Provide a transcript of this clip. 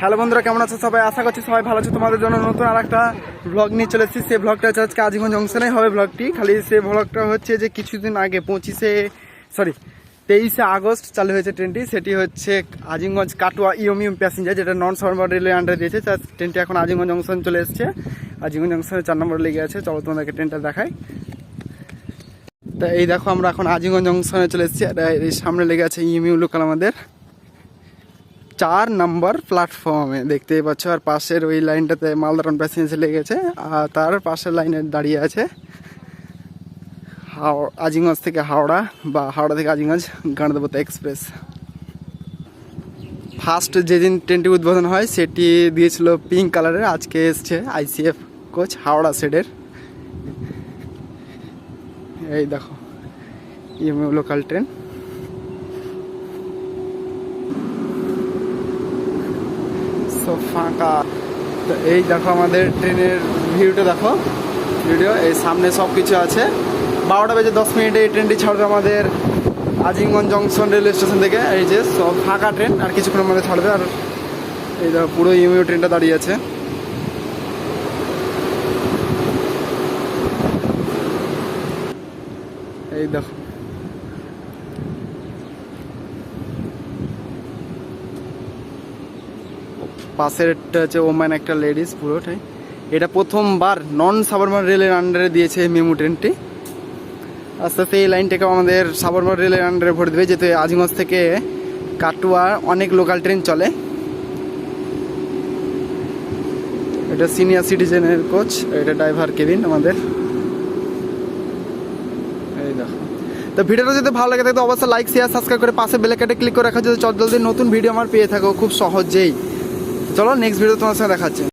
Hello বন্ধুরা, কেমন আছো সবাই? আশা করছি সবাই ভালো আছো। তোমাদের জন্য নতুন আর একটা ব্লগ নিয়ে চলে এসেছি। সেই ব্লগটা হচ্ছে আজকে আজিগঞ্জ জংশনেই হবে ব্লগটি খালি সেই ব্লগটা হচ্ছে যে কিছুদিন আগে, পঁচিশে সরি তেইশে আগস্ট চালু হয়েছে ট্রেনটি। সেটি হচ্ছে আজিমগঞ্জ কাটোয়া ইয়মিউম প্যাসেঞ্জার, যেটা নন সাবরবার রেলওয়ে আন্ডারে দিয়েছে। তার ট্রেনটি এখন আজিমগঞ্জ জংশন চলে এসেছে। আজিমগঞ্জ জংশনে চার নম্বর লেগে আছে। চলো তোমাদেরকে ট্রেনটা দেখাই। তা এই দেখো, আমরা এখন আজিগঞ্জ জংশনে চলে এসেছি। আর সামনে লেগে আছে ইএমইউ লোকাল আমাদের। চার নাম্বার প্ল্যাটফর্মে দেখতেই পাচ্ছ, আর পাশের ওই লাইনটাতে মালদারন প্যাসেঞ্জার লেগেছে আর তার পাশের লাইনে দাঁড়িয়ে আছে হাও আজিগঞ্জ থেকে হাওড়া বা হাওড়া থেকে আজিগঞ্জ গণদেবতা এক্সপ্রেস ফার্স্ট যেদিন ট্রেনটি উদ্বোধন হয়, সেটি দিয়েছিল পিঙ্ক কালারের আজকে এসছে আইসিএফ কোচ হাওড়া সেডের এই দেখো ইএমইউ লোকাল ট্রেন ফাঁকা। তো এই দেখো আমাদের ট্রেনের ভিউটা দেখো, ভিডিও, এই সামনে সব কিছু আছে। বারোটা বেজে দশ মিনিটে এই ট্রেনটি ছাড়বে আমাদের আজিমগঞ্জ জংশন রেলওয়ে স্টেশন থেকে। এই যে সব ফাঁকা ট্রেন, আর কিছুক্ষণের মধ্যে ছাড়বে। আর এই দেখো পুরো ইউমিউ ট্রেনটা দাঁড়িয়ে আছে। এই দেখো। পাশেরটা হচ্ছে ওম্যান একটা লেডিস পুরোটাই এটা প্রথমবার নন সাবরমান রেলের আন্ডারে দিয়েছে মেমু ট্রেনটি আস্তে আস্তে এই লাইনটাকে আমাদের সাবরমান রেলের আন্ডারে ভরে দেবে যেহেতু আজিগঞ্জ থেকে কাটুয়া অনেক লোকাল ট্রেন চলে। এটা সিনিয়র সিটিজেনের কোচ এটা ড্রাইভার কেবিন আমাদের। এই তো ভিডিওটা যদি ভালো লাগে থাকে তো অবশ্যই লাইক শেয়ার সাবস্ক্রাইব করে পাশে বেলাকাটে ক্লিক করে রাখা। যদি চট জলদি নতুন ভিডিও আমার পেয়ে থাকো, খুব সহজেই। চলো নেক্সট ভিডিও তোমার সঙ্গে দেখাচ্ছি।